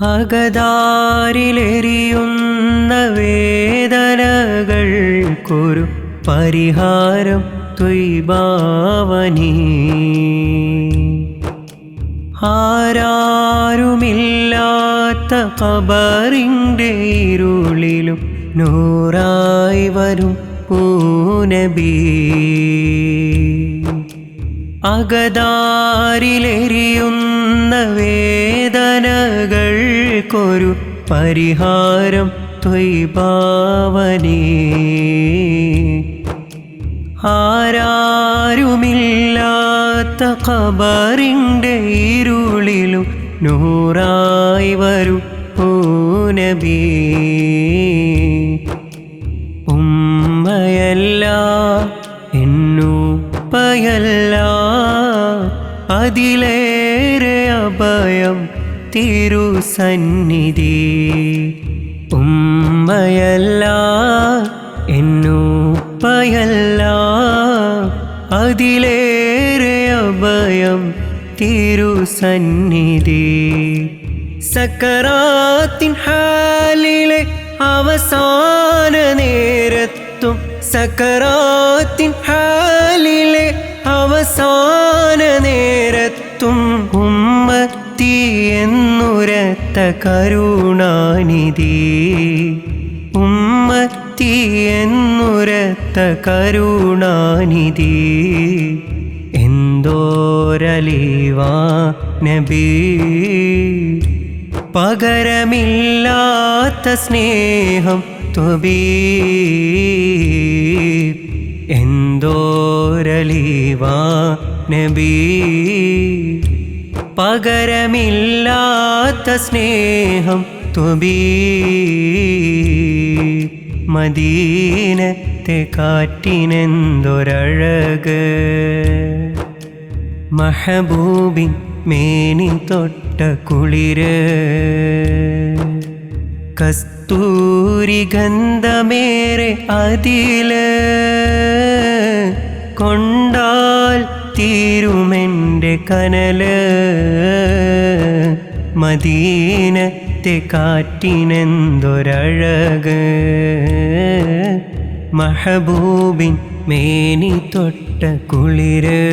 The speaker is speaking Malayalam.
അകതാരിലെറിയുന്ന വേദനകൾക്കൊരു പരിഹാരം ത്വൈഭാവനീ ആരാരുമില്ലാത്ത കബറിന്റെ ഇരുളിലും നൂറായി വരും പൂനബി. അകതാരിലെറിയുന്ന വേദനകൾക്കൊരു പരിഹാരം ത്വൈഭാവനേ ആരാരുമില്ലാത്ത കബറിന്റെ ഇരുളിലും നൂറായി വരും പൂനബി ഉമ്മയല്ല എന്നൂപ്പയല്ല അതിലേറെ അഭയം തിരുസന്നിധി ഉമ്മയല്ല എന്നൂപ്പയല്ല അതിലേറെ അഭയം തിരുസന്നിധി സക്കറാത്തിൻ ഹാലിലെ അവസാന നേരത്തും സക്കറാത്തിൻ ഹാലിലെ അവസാന നേരത്തും ഉമ്മത്തി എന്നുരത്ത കരുണാനിധി. ഉമ്മത്തി എന്നുരത്ത കരുണാനിധി. എന്തോരലിവാ നബി. പകരമില്ലാത്ത സ്നേഹം ത്വബീ എന്തോരലിവാ നബി? പകരമില്ലാത്ത സ്നേഹം തുബീ. മദീനത്തെ കാറ്റിനെന്തൊരഴക്? മഹബൂബിൻ മേനി തൊട്ട കുളിര്. കസ്തൂരി ഗന്ധമേറെ അതിൽ കൊണ്ടാൽ തീരുമെന്റെ കനൽ. മദീനത്തെ കാറ്റിനെന്തൊരഴക്. മഹബൂബിൻ മേനി തൊട്ട കുളിര്.